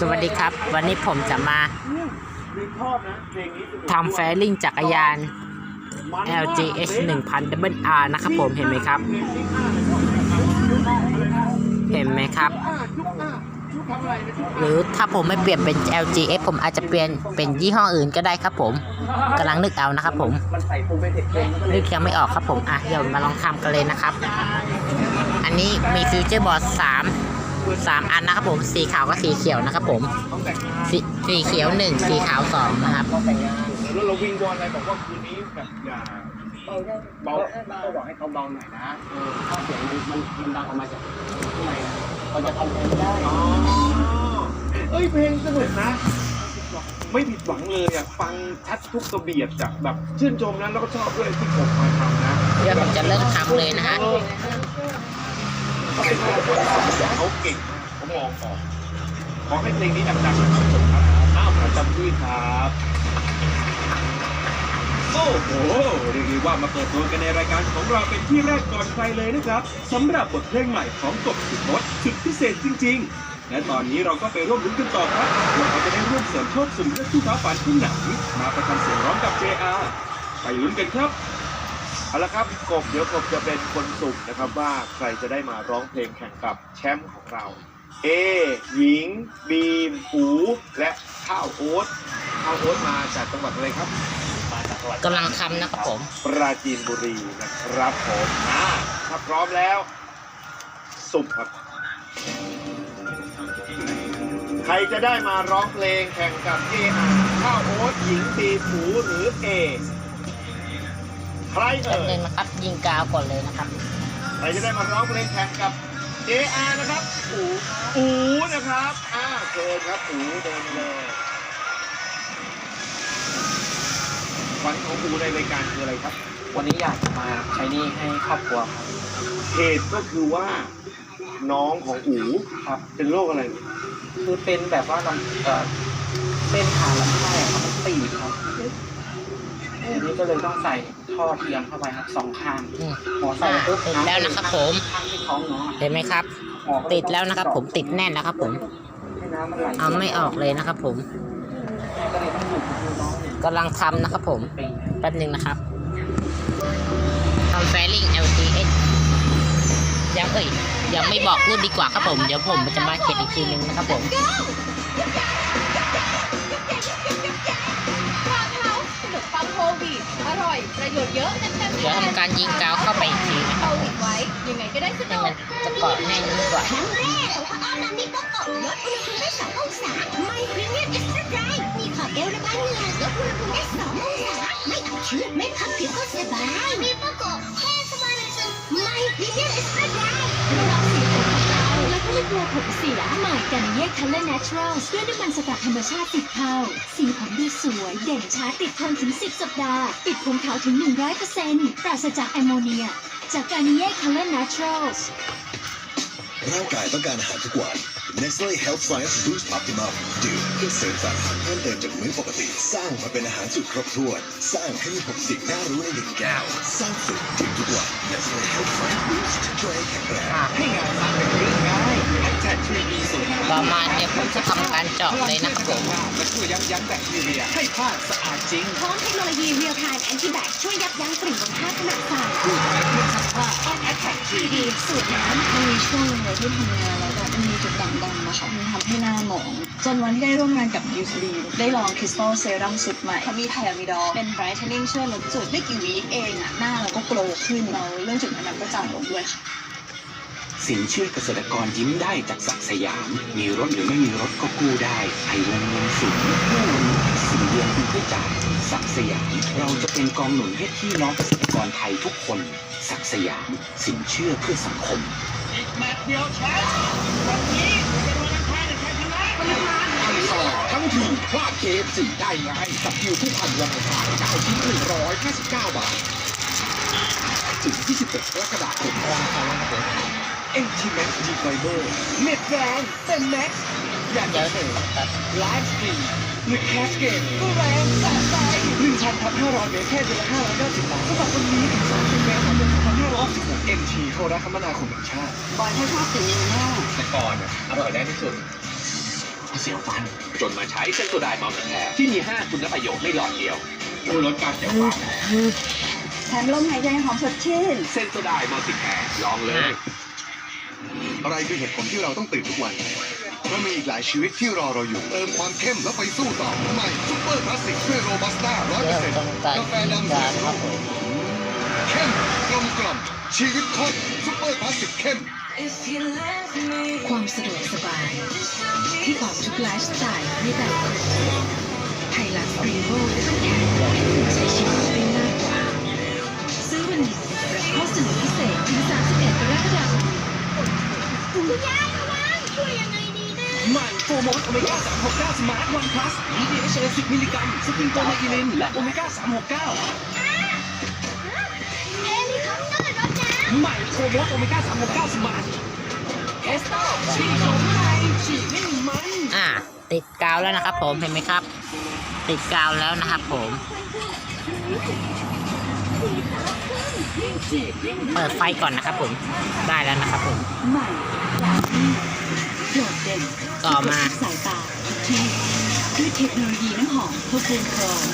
สวัสดีครับ วันนี้ผมจะมาทำแฟลิงจักรยาน LGH 1000 R นะครับผมเห็นไหมครับ เห็นไหมครับ หรือถ้าผมไม่เปลี่ยนเป็น LGH ผมอาจจะเปลี่ยนเป็นยี่ห้ออื่นก็ได้ครับผมกำลังนึกเอานะครับผมนึกยังไม่ออกครับผมอะเดี๋ยวมาลองทำกันเลยนะครับ อันนี้มีฟิวเจอร์บอร์ด3 3อันนะครับผม สีขาวกับสีเขียวนะครับผมต้องแต่งงานสีสีเขียว1สีขาว2นะครับต้องแต่งงานแล้วเราวิ่งบอลอะไรบอกว่าคืนนี้แบบอย่าเบาก็บอกให้เขาเบาหน่อยนะเออถ้าเสียงมันมันมันดังออกมาจากข้างในนะเราจะทำเพลงไม่ได้อ๋อเอ้ยเพลงสนุกนะ ไม่ผิดหวังเลยอะฟังชัดทุกกระเบียดจากแบบชื่นชมนะแล้วก็ชอบด้วยที่ผมมาทำนะเดี๋ยวผมจะเริ่มทำเลยนะฮะ เขาเป็นคนเขาเก่งเขามองออกขอให้เพลงนี้ดังๆนะครับผมครับอ้าวประจำที่ครับโอ้โหเรียกได้ว่ามาเปิดตัวกันในรายการของเราเป็นที่แรกก่อนใครเลยนะครับสำหรับบทเพลงใหม่ของกบสุดมดสุดพิเศษจริง ๆ และตอนนี้เราก็ไปร่วมลุ้นกันต่อครับว่าเขาจะได้ร่วมเสริมโชคสุ่มเลือกผู้ท้าฝันที่ไหนมาประชันเสียงร้องกับ JR ไปลุ้นกันครับ เอาละครับกบเดี๋ยวกบจะเป็นคนสุ่มนะครับว่าใครจะได้มาร้องเพลงแข่งกับแชมป์ของเราเอหญิง บีมอูและข้าวโอ๊ตข้าวโอ๊ตมาจากจังหวัดอะไรครับ มาจากจังหวัดกำลังทำนะครับผม ปราจีนบุรีนะครับผมอ่าถ้าพร้อมแล้ว สุ่มครับ ใครจะได้มาร้องเพลงแข่งกับเอข้าวโอ๊ตหญิงบีมอูหรือเอ ใครแป๊บเอ่นึยงนะครับ ยิงกาวก่อนเลยนะครับ ใครจะได้มาร้องเพลงแข่งกับ JR นะครับอูอูนะครับอ่าเชิญครับอูเดินมาเลยฝันของอูในรายการคืออะไรครับ วันนี้อยากมาใช้หนี่ให้ครอบครัวครับเหตุก็คือว่าน้องของอูครับ เป็นโรคอะไร คือเป็นแบบว่าลำเอ่อเส้นขาลำไส้อะครับมันตีบครับ ทีนี้ก็เลยต้องใส่ท่อเทียมเข้าไปครับสองข้างอืมหมอใส่ปุ๊บติดแล้วนะครับผม ข้างที่ท้องน้องอะเห็นไหมครับ หมอก็เยติดแล้วนะครับ ผมติดแน่นนะครับ ผมให้น้ำมันไหลเอาไม่ออกเลยนะครับ ผมก็เลยต้องอยู่กับน้องเนี่ยกำลังทำนะครับ ผมปีแป๊บนึงนะครับทำแฟลิง LTH ยังเอ่ยยังไม่บอกรุ่นดีกว่าครับผม เดี๋ยวผมจะมาเช็คอีกทีนึงนะครับผมค ประโยชน์เยอะเต็มๆเดี๋ยวทำการยิงกาวเข้าไปอีกทีนะคโครับวิดไว้ยังไงก็ได้สให้นุมักนจะเกาะแน่นยิ่งกว่า ครั้งแรกของพระอ้อมนั้นนี่ก็กดลดอุณหภูมิได้2องศาไม่พรีเมียมเอ็กซ์ตร้าไดร์มีขอดเอวระบายเหงื่อลดอุณหภูมิได้2องศาไม่อับชื้นไม่พับผิวก็สบายมีประกอบแค่สบายเลยสุดไม่พรีเมียมเอ็กซ์ตร้าไดร์ระวังสีผม ของเราแล้วก็ไม่กลัวผมเสียใหม่กันเย่คัลเลอร์เนเชอรัลด้วยน้ำมันสกัดธรรมชาติติดเทาสีผมดูสวย เด่นช้าติดทนถึง 10 สัปดาห์ ปิดผมขาวถึง 100%ปราศจากแอมโมเนีย จากการเย่คัลเลอร์เนเชอรัลร่างกายต้องการอาหารทุกวัน Nestle Health Science Boost Optimum ดื่มเพื่อเสริมสารอาหารเพิ่มเติมจากมื้อปกติ สร้างมาเป็นอาหารสุดครบถ้วน สร้างให้มีหกสิ่งน่ารู้ในหนึ่งแก้ว สร้างสุดถึงทุกวัน Nestle Health Science Boost ช่วยให้แข็งแรงให้งานสร้างเป็นเรื่องง่าย ประมาณเนี้ยผมจะทำการเจาะเลยนะครับผมและช่วยยับยั้งแบคทีเรียให้ผ้าสะอาดจริงพร้อมเทคโนโลยี Real Time Anti Bac ช่วยยับยั้งกลิ่นของผ้าขนาดสั่นดูดแลเครื่องซักผ้า On Attack 3D สูตรน้ำมันมีช่วงหนึงเลยที่ทำงานแล้วแบบมันมีจุดด่างดำอะค่ะมันทำให้หน้าหมอง จนวันที่ได้ร่วมงานกับ u c d ได้ลองคริสตัลเซรั่มสุดใหม่เขามีไทอะมิดอลเป็น brightening ช่วยลดจุดไม่กี่วีเองอะหน้าเราก็โกลว์ขึ้นเราเรื่องจุดนั้นก็จางลงด้วยค่ะ สินเชื่อเกษตรกรยิ้มได้จากศักดิ์สยาม มีรถหรือไม่มีรถก็กู้ได้ไอวงเงินสูงกู้วันนี้สี่เดือนคุณไม่จ่ายศักดิ์สยาม เราจะเป็นกองหนุนให้พี่น้องเกษตรกรไทยทุกคนศักดิ์สยามสินเชื่อเพื่อสังคมทั้งทีพลาดเคฟสี่ได้ไงกับคิวผู้พันวันอังคาร9ชิ้น159บาทถึง26กรกฎาคมเอ็นทีแม็กซ์ดีไฟ เบอร์เน็ตแรงเต็มแม็กซ์อยากเดี๋จะยวเห็นไลฟ์สตรีมหรือแคสเกมก็แรงสะใจหนึ่งพันพันห้าร้อยเมตรแค่เดือนละห้าร้อยเก้าสิบบาทสำหรับวันนี้ถึงสามสิบเมตรพันเดือนพันห้าร้อยสิบหกเอ็นทีโทรคมนาคมแห่งชาติบอยแค่ชอบสีนี้มากแต่ก่อนอร่อยได้ที่สุดเสียวฟัน จนมาใช้เส้นโซไดมัลติแคร์ที่มี 5 คุณประโยชน์ในหลอดเดียวช่วยลดการเสียวฟันแถมลมหายใจหอมสดชื่นเส้นโซไดมัลติแคร์ลองเลย อะไรคือเหตุผลที่เราต้องตื่นทุกวันเพราะมีอีกหลายชีวิตที่รอเราอยู่ เติมความเข้มแล้วไปสู้ต่อใหม่ซุปเปอร์คลาสสิกด้วยโรบัสต้าร้อยเปอเริ่ร์มเซ็นต์ต้องการกาแฟยิงดำกาสารยครับโรผมเข้มกลมกล่อมชีวิตข้นซุปเปอร์คลาสสิกเข้ม ความสะดวกสบาย ที่ตอบทุกไลฟ์สไตล์ในแต่ละคนไฮลักซ์รีโวขั้นแข็งให้คุณใช้ชีวิต มโฟร์โมสโอเมก้า369 สมาร์ทวันพลัสมี DHA 10 มิลลิกรัมสปริงโกไอิลิน และโอเมก้า369เฮลิคอปเตอร์รถน้ใหม่โฟร์โมสโอเมก้า369 สมาร์ทเอสโต้ฉีดของใหม่ฉีดไม่มีมัน อ่า ติดกาวแล้วนะครับผมเห็นไหมครับ ติดกาวแล้วนะครับผม เปิดไฟก่อนนะครับผม ได้แล้วนะครับผมใหม่ดานี่โดดเด่น ต่อมา สายตาที่ด้วยเทคโนโลยีน้ำหอมเพื่อฟูนโครน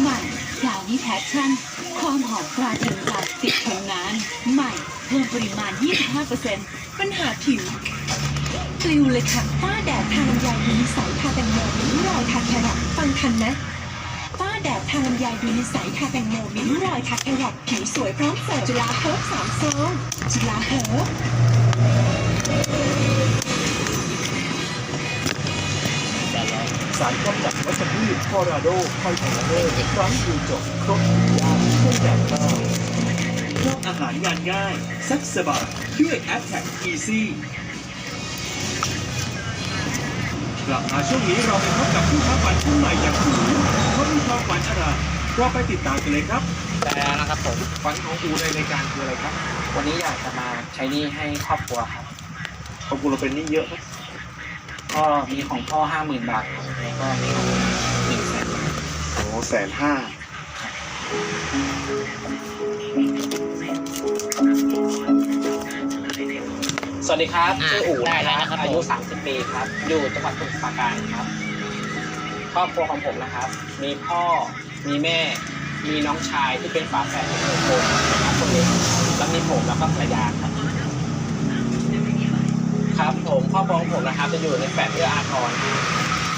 ใหม่ดาวนี่แพชชั่น ความหอมตราถึงใจติดทนนาน ใหม่เพิ่มปริมาณ 25%ปัญหาผิวปลิวเลยค่ะฝ้าแดดทางลำไยดูนิสัยทาแตงโมมีริ้วรอยทาแครอทฟังทันนะฝ้าแดดทางลำไยดูนิสัยทาแตงโมมีริ้วรอยทาแครอทผิวสวยพร้อมเสิร์ฟจุฬาเฮิร์บสามซองจุฬาเฮิร์บ สารกำจัดวัชพืชคอราโดคอยแอนเลอร์ครั้งยูจบครบทุกอย่างเครื่องแบบข้าวชอบอาหารงานง่ายซักสบายด้วย a t t a c Easy กลับมาช่วงนี้เราไปพบกับผู้ท้าฝันคนใหม่อย่างอูเขามีความฝันอะไรเราไปติดตามกันเลยครับได้แล้วนะครับผมฝันของอูในรายการคืออะไรครับ วันนี้อยากจะมาใช้หนี้ให้ครอบครัวครับขอบคุณเราเป็นหนี่เยอะไหม ก็มีของพ่อห้าหมื่นบาทแล้วก็มีของหนึ่งแสนบาทโอ้แสนห้าสวัสดีครับอ่าชื่ออู๋ได้แล้วนะครับอายุผม30 ปีครับ อยู่จังหวัดสมุทรปราการครับ ครอบครัวของผมนะครับ มีพ่อ มีแม่ มีน้องชายที่เป็นฝาแฝดของผมนะครับคนเล็กแล้วมีผมแล้วก็ภรรยาครับครับ ผมครอบครัวของผมนะครับ จะอยู่ในแฝดเอื้ออาทร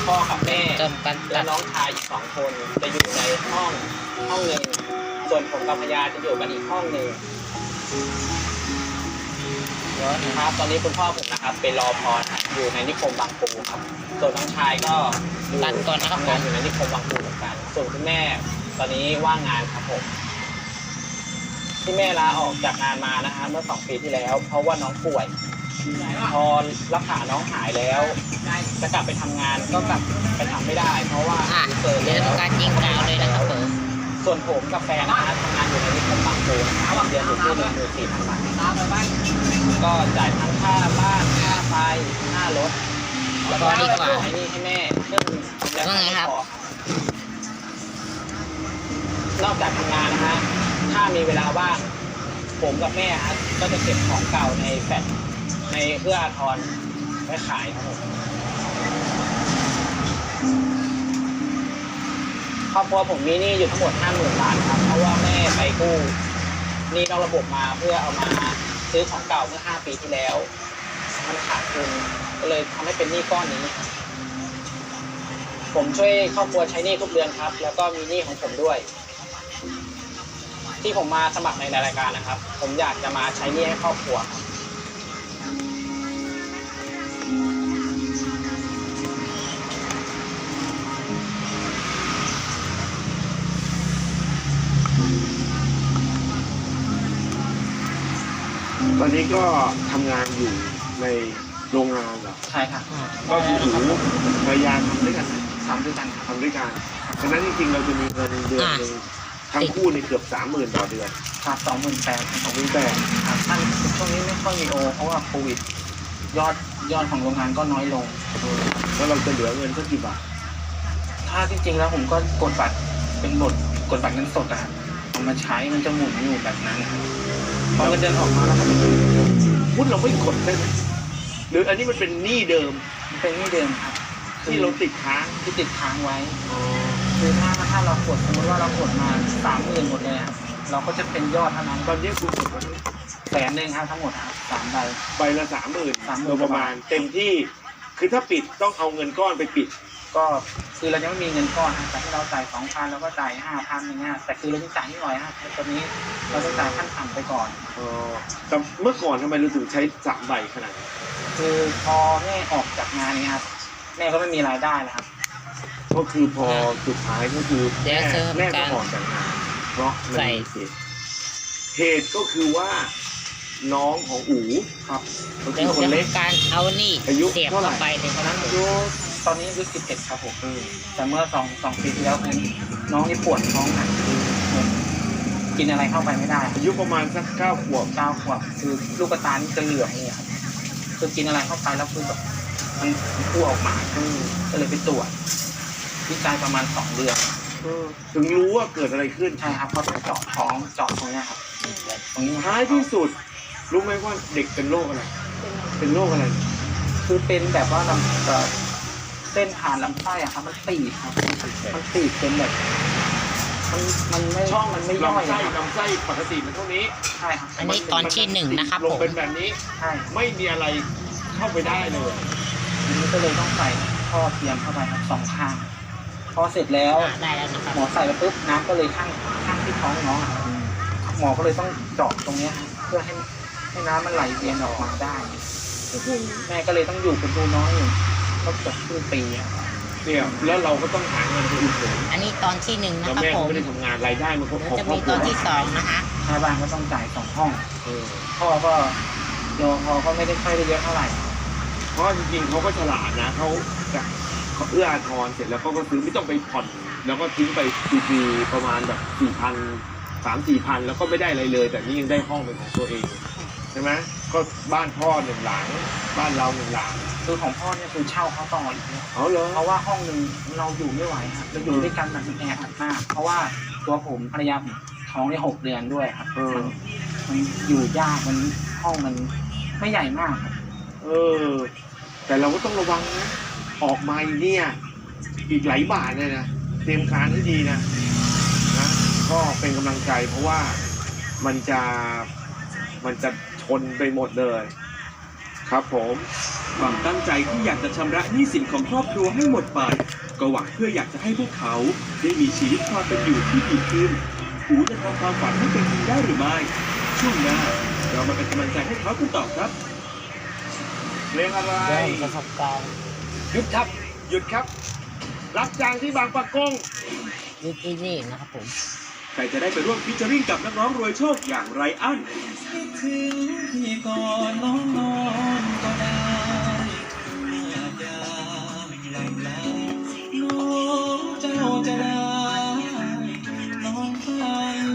พ่อกับแม่เติมกันและตัดน้องชายอีกสองคนจะอยู่ในห้องห้องหนึ่งส่วนผมกับภรรยาจะอยู่กันอีกห้องหนึ่งครับ ตอนนี้คุณพ่อผมนะครับเป็นรอพอครับอยู่ในนิคมบางปูครับ ส่วนน้องชายก็อยู่ตัดก่อนนะครับทำงานอยู่ในนิคมบางปูเหมือนกัน ส่วนคุณแม่ตอนนี้ว่างงานครับผมที่แม่ลาออกจากงานมานะฮะเมื่อสองปีที่แล้ว เพราะว่าน้องป่วย พอรักษาน้องหายแล้วจะกลับไปทำงานก็กลับไปทำไม่ได้ เพราะว่าอะเกิดเดี๋ยวแล้วทำการยิงกาวเลยนะครับผมส่วนผมกับแฟนนะฮะทำงานอยู่ในนิคมบางปูนะครับเดือนอยู่ที่หนึ่งหมื่นสี่พันบาทก็จ่ายทั้งค่าบ้านค่าไฟค่ารถแล้วก็ดีกว่าให้หนี่ให้แม่ซึ่งยังว่าไงครับม่พอนอกจากทำงานนะฮะถ้ามีเวลาว่างผมกับแม่ฮะก็จะเก็บของเก่าในแฟลต ในเอื้ออาทรไว้ขายครับผมครอบครัวผมมีหนี้อยู่ทั้งหมดห้าหมื่นบาทครับเพราะว่าแม่ไปกู้หนี้นอกระบบมาเพื่อเอามาซื้อของเก่าเมื่อห้าปีที่แล้ว มันขาดทุนก็เลยทำให้เป็นหนี้ก้อนนี้ ผมช่วยครอบครัวใช้หนี้ทุกเดือนครับ แล้วก็มีหนี้ของผมด้วย ที่ผมมาสมัครในรายการนะครับ ผมอยากจะมาใช้หนี้ให้ครอบครัวครับ ตอนนี้ก็ทำงานอยู่ในโรงงานเหรอใช่ครับก็คืออูภรรยาทำด้วยกันทำด้วยกันครับทำด้วยกันฉะนั้นจริงๆเราจะมีเงินเดือนหนึ่งทั้งคู่ในเกือบสามหมื่นต่อเดือนครับสองหมื่นแปดของพี่แต่ครับท่านช่วงนี้ไม่ค่อยมีโอ เพราะว่าโควิด ยอดยอดของโรงงานก็น้อยลง แล้วเราจะเหลือเงินสักกี่บาทถ้าจริงๆแล้วผมก็กดบัตรเป็นบทกดบัตรเงินสดอะครับเอามาใช้มันจะหมุนอยู่แบบนั้นครับ พอเงินเดือนออกมาแล้วก็พูดเราไม่กดได้ไหมหรืออันนี้มันเป็นหนี้เดิมเป็นหนี่เดิมครับที่เราติดค้างที่ติดค้างไว้คือถ้าถ้าเรากดสมมติว่าเรากดมาสามหมื่นหมดเลยครับเราก็จะเป็นยอดเท่านั้นตอนนี้คุณกดวันนี้แสนหนึ่งครับทั้งหมดครับสามใบใบละสามหมื่น30,000โดยประมาณ เต็มที่ คือถ้าปิดต้องเอาเงินก้อนไปปิด ก็คือเรายังไม่มีเงินก้อนครับแต่ที่เราจ่ายสองพันแล้วก็จ่ายห้าพันอย่างเงี้ยแต่คือเราต้องจ่ายนิดหน่อยครับตอนนี้เราต้องจ่ายขั้นต่ำไปก่อนอ๋อแต่เมื่อก่อนทำไมเราถึงใช้สามใบขนาดนั้นคือพอแม่ออกจากงานนี้ครับแม่ก็ไม่มีรายได้แล้วครับ ก็คือพอสุดท้ายก็คือเดี๋แม่ยวเจอแม่ก็กันออกจากงานเพราะมันใส่มีเหตุเหตุก็คือว่า น้องของอู๋ครับก็คืเดี๋ยอวคนจะเล็กทำการเอานี่อายุเสียบเท่าไหร่ เข้าไปในคนนั้นอายุตอนนี้อายุสิบเอ็ดครับผมแต่เมื่อสองสองปีที่แล้วคือน้องนี่ปวดท้องหนักคือเหมือนกินอะไรเข้าไปไม่ได้อายุประมาณสักเก้าขวบเก้าขวบคือลูกตานี่จะเหลืองเลยครับคือกินอะไรเข้าไปแล้วคือแบบมันมันพุ่งออกมาก็เลยไปตรวจวิจัยประมาณสองเดือนถึงรู้ว่าเกิดอะไรขึ้นใช่ครับเขาไปเจาะท้องเจาะตรงเนี้ยครับตรงนี้ท้ายที่สุด รู้ไหมว่าเด็กเป็นโรคอะไร เป็นโรคอะไร คือเป็นแบบว่าลำเอ่อเส้นผ่านลำไส้อะครับมันตีบครับ มันตีบเป็นแบบ มันมันไม่ช่องมันไม่ย่อยลำไส้อะครับลำไส้ปกติมันเท่านี้ใช่ครับอันนี้ตอนที่หนึ่งนะครับลผงมเป็นแบบนี้ใช่ไม่มีอะไรเข้าไปได้เลย ทีนี้ก็เลยต้องใส่ท่อเทียมเข้าไปครับสองข้างพอเสร็จแล้ว อ่าได้แล้วนะครับหมอใส่ไปปุ๊บน้ำก็เลยข้างข้างที่ท้องน้องอะครับหมอก็เลยต้องเจาะตรงเนี้ยครับเพื่อให้ ให้น้ำมันไหลเวียนออกมาได้ แม่ก็เลยต้องอยู่เป็นดูน้องอยู่ก็เกือบครึ่งปีอะครับเนี่ยแล้วเราก็ต้องหาเงินไปอุดหนุนอันนี้ตอนที่หนึ่งนะแล้วครับแม่ผก็มไม่ได้ทำงานรายได้มันก็แล้วของจะครอมีบคตรัอวนที่สองนะคะ ค่าบ้านก็ต้องจ่ายสองห้อง เออพ่อก็รอพอก็ไม่ได้ค่อยได้เยอะเท่าไหร่ เพราะจริงๆเขาก็ฉลาดนะเขาจะเขาเอื้ออาทรเสร็จแล้วเขาก็ซื้อไม่ต้องไปผ่อน แล้วก็ทิ้งไปฟรีๆประมาณแบบสี่พันสามสี่พันแล้วก็ไม่ได้อะไรเลย แต่นี่ยังได้ห้องเป็นของตัวเอง ใช่ไหมก็บ้านพ่อหนึ่งหลัง บ้านเราหนึ่งหลังคือของพ่อเนี่ยคือเช่าเขาต่ออีกเนี่ยเอาเหรอ เพราะว่าห้องหนึ่งเราอยู่ไม่ไหวครับเราอยู่ด้วยกันแบบแออัดมาก เพราะว่าตัวผมภรรยาผมท้องได้หกเดือนด้วยครับเออ มันมันอยู่ยากมันห้องมันไม่ใหญ่มากครับเออ แต่เราก็ต้องระวังนะออกมาอีกเนี่ย อีกหลายบาทเลยนะเตรียมการให้ดีนะนะก็เป็นกำลังใจเพราะว่ามันจะมันจะ ชนไปหมดเลย ครับผมความตั้งใจที่อยากจะชำระหนี้สินของครอบครัวให้หมดไป ก็หวังเพื่ออยากจะให้พวกเขาได้มีชีวิตความเป็นอยู่ที่ดีขึ้นอูจะทำความฝันให้เป็นจริงได้หรือไม่ ช่วงหน้าเรามาเป็นกำลังใจให้เขากันต่อครับเพลงอะไรเรื่องประสบการณ์หยุดครับ หยุดครับ รับจ้างที่บางปะกงนี่ที่นี่นะครับผม ใครจะได้ไปร่วมฟิชเจอริงกับนักร้องรวยโชคอย่างไรอันถึงพี่ก่อนน้องนอนก็ได้เมื่อยามลำลาน้องเจ้าจะได้นอนฝัน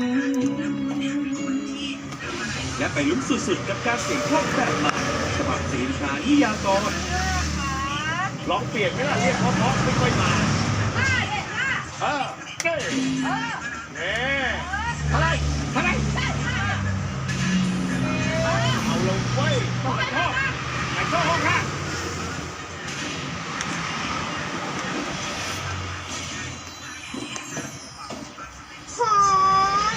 และไปลุ้นสุดๆกับการเสี่ยงโชคแบบใหม่ฉบับสีนทรานิยากรลองเปลี่ยนไหมล่ะเรียกเพราะๆไม่ค่อยมาเออเด้เน่ อะไรอะไรเอาลงไว้ต้องชอบไอ้ชอบห้องข้างหอม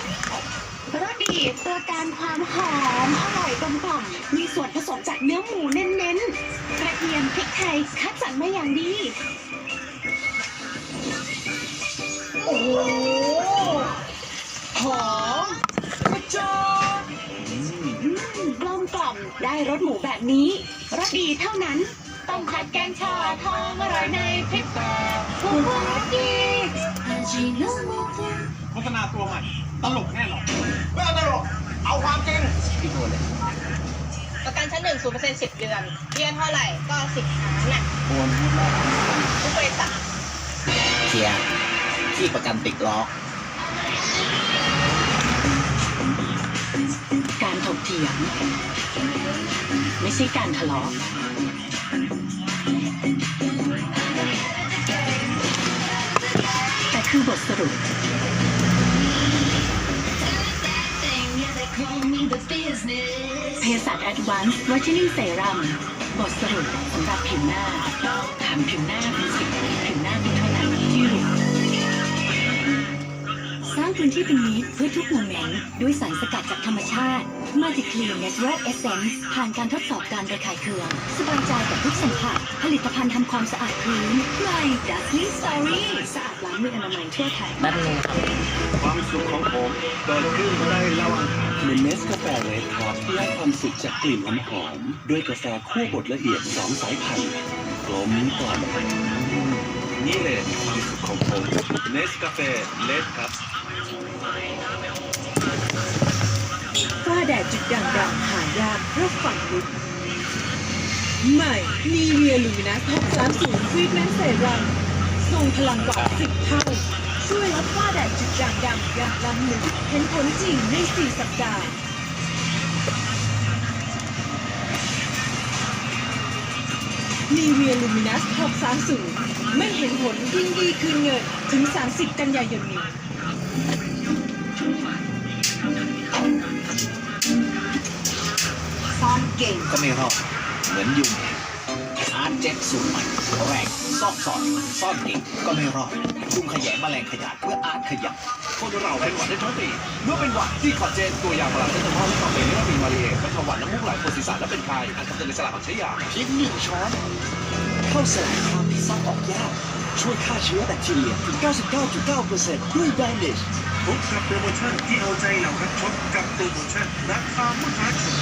รสดีตัวการความหอมอร่อยกลมกล่อมมีส่วนผสมจากเนื้อหมูเน้นๆ กระเทียมพริกไทยคัดสรรมาอย่างดี โอ้ รสหมูแบบนี้รสดีเท่านั้น ต้องผัดแกงชาทองอร่อยในพริกตาผู้รสดีโฆษณาตัวใหม่ตลกแน่นอนประกันชั้นหนึ่งศูนย์เปอร์เซ็นต์สิบเดือนเบี้ยเท่าไหร่ก็สิบครั้งน่ะโอนให้แม่ทุกบริษัทเชียร์ที่ประกันติดล้อ ถียง ไม่ใช่การทะเลาะแต่คือบทสรุปเภสัช Advanced Whitening Serum บทสรุปสำหรับผิวหน้าถามผิวหน้าเป็นสิบถึงหน้าคุณเท่านั้นที่รู้สร้างพื้นที่เป็นมิตรเพื่อทุกโมเมนต์ด้วยสารสกัดจากธรรมชาติ มาจิคลีนเนเชอรัลเอเซนส์ผ่านการทดสอบการระคายเคือง สบายใจกับทุกสัมผัส ผลิตภัณฑ์ทำความสะอาดพื้นใหม่ Dusty Story สะอาดล้างมืออนามัยทั่วไทยแป๊บนึงครับความสุขของผมเกิดขึ้นได้ระหว่างทางเมนเนสกาแฟเรดครับและความสุขจากกลิ่นหอมๆด้วยกาแฟคั่วบดละเอียดสองสายพันธุ์กลมกล่อมนี่เลยความสุขของผมเนสกาแฟเลดครับ ฝ้าแดดจุดด่างดำหายากเพราะฝังลึกใหม่นีเวียลูมินัส630ทรีทเมนต์เซรั่มทรงพลังกว่า10เท่า ช่วยลดฝ้าแดดจุดด่างดำอย่างล้ำลึกเห็นผลจริงใน 4 สัปดาห์นีเวียลูมินัส630ไม่เห็นผลยิ่งดีคืนเงินถึง 30 กันยายนนี้ ก่งก็ไม่รอดเหมือนยุงอาร์ตเจ็ตสูตรใหม่แรงซอกสอดซ่อนเก่งก็ไม่รอดยุงขยะแมลงขยะเพื่ออาร์ตขยับคนเราเป็นหวัดได้ทั้งปีเมื่อเป็นหวัดที่ขอเจนตัวอย่างพลังเซนต์มอลและต่อไปนี้ว่ามีมาเรียเป็นหวัดน้ำมูกไหลปวดศีรษะและเป็นไข้อันคำเตือนในสลากของใช้ยาเพียงหนึ่งช้อนเข้าสลายความที่ซักออกยากช่วยฆ่าเชื้อแบคทีเรียถึง 99.9%ด้วยแบนเดจ พบกับโปรโมชั่นที่เอาใจเหล่านักช็อปกับโปรโมชั่นราคามหาชน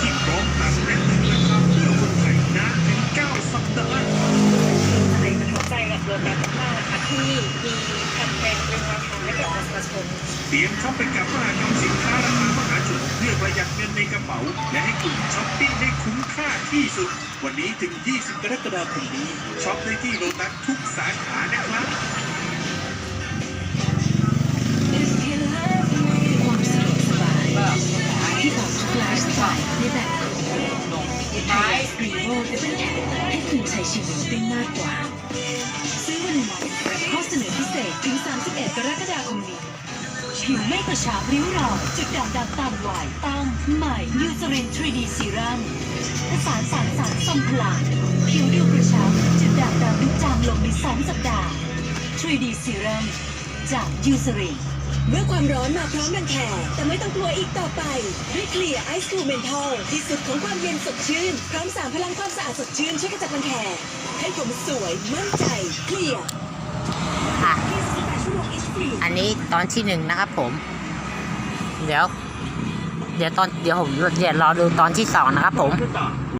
ที่พร้อมตัดและตึงราคาเพื่อคนไทยนานถึง9สัปดาห์อะไรประทับใจกับโรงแรมมากๆนะคะที่มีแคมเปญเป็นราคาให้กับประชาชนเตรียมช็อปไปกับมหากรรมสินค้าราคามหาชนเพื่อประหยัดเงินในกระเป๋า และให้คุณช้อปปิ้งให้คุ้มค่าที่สุด วันนี้ถึง 20 กรกฎาคมนี้ช็อปได้ที่โลตัสทุกสาขานะครับ ไลฟ์สไตล์ในแบบคุณไทยรีโวจะเป็นแขนให้คุณใช้ชีวิตได้มากกว่า ซื้อวันนรับข้อเสนอพิเศษถึง 31 กรกฎาคมนี้ผิวไม่กระชับริ้วรอยจุดด่างดำตามวัยต้องใหม่ยูเซริน 3D ซีรั่มผสานสารสารทรงพลังผิวดูกระชับจุดด่างดำดูจางลงใน 2 สัปดาห์ 3D ซีรั่มจากยูเซริน เมื่อความร้อนมาพร้อมรังแคแต่ไม่ต้องกลัวอีกต่อไป ด้วยเคลียร์ไอซ์คูเมนทอลที่สุดของความเย็นสดชื่น พร้อมสามพลังความสะอาดสดชื่นช่วยกระจัดรังแคให้ผมสวยมั่นใจเคลียร์อะ อันนี้ตอนที่หนึ่งนะครับผม เดี๋ยว เดี๋ยวตอนเดี๋ยวผมเดี๋ยวรอดูตอนที่สองนะครับผม